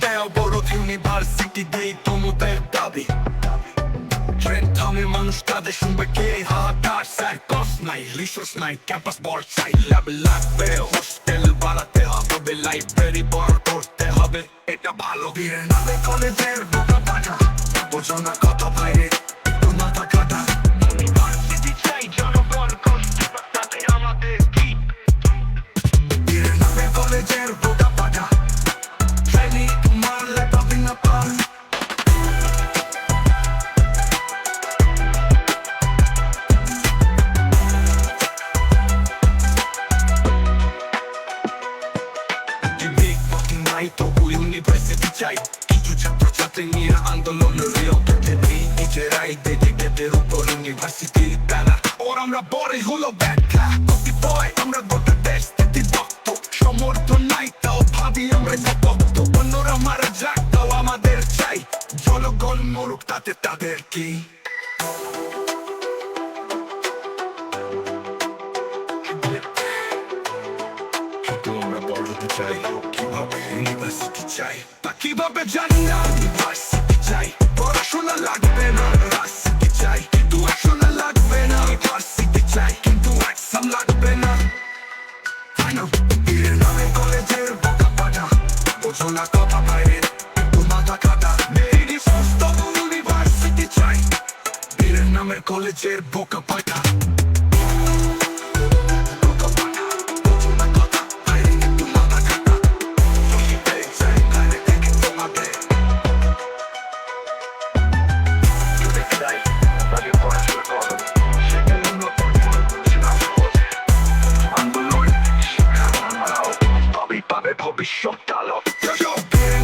Те оборот университи гей, тому те dabi Trend Tommy manustada és un bekéi hatás Szer kasznai, lisosnai, kempas borcsai Lebelász be, hostel bala te habe Be library bartor te habe Eta balo bire nabe college er Boka bata Bozona kata বাইরে Tuna takata কিছু ছাত্র ছাত্রী নিয়ে আন্দোলনের নিজেরাই দেদিকেদের উপর ইউনিভার্সিটির banner ওর আমরা বড়ই হলো ব্যাখ্যা কতিপয় আমরা গোটা দেশ স্থিতি দক্ত সমর্থন নাই তাও ভাবি আমরা যা ভক্ত অন্যরা মারা যাক তাও আমাদের চাই জনগণ মরুক তাতে তাদের কি কিন্তু আমরা ইউনিভার্সিটি চাই তা কীভাবে জানি না ইউনিভার্সিটি চাই পড়াশোনা লাগবে না রাজনীতি চাই কিন্তু একশোনা লাগবে না ইউনিভার্সিটি চাই কিন্তু একসাম লাগবে না Final এর নামে কলেজের বোকা পাঠা, বোঝো না কথা বাইরে, একটু মাথা কাটা। মেয়েরই সুস্থ ইউনিভার্সিটি চাই বীরের নামের কলেজের বোকা পাঠা। Shut się oddalał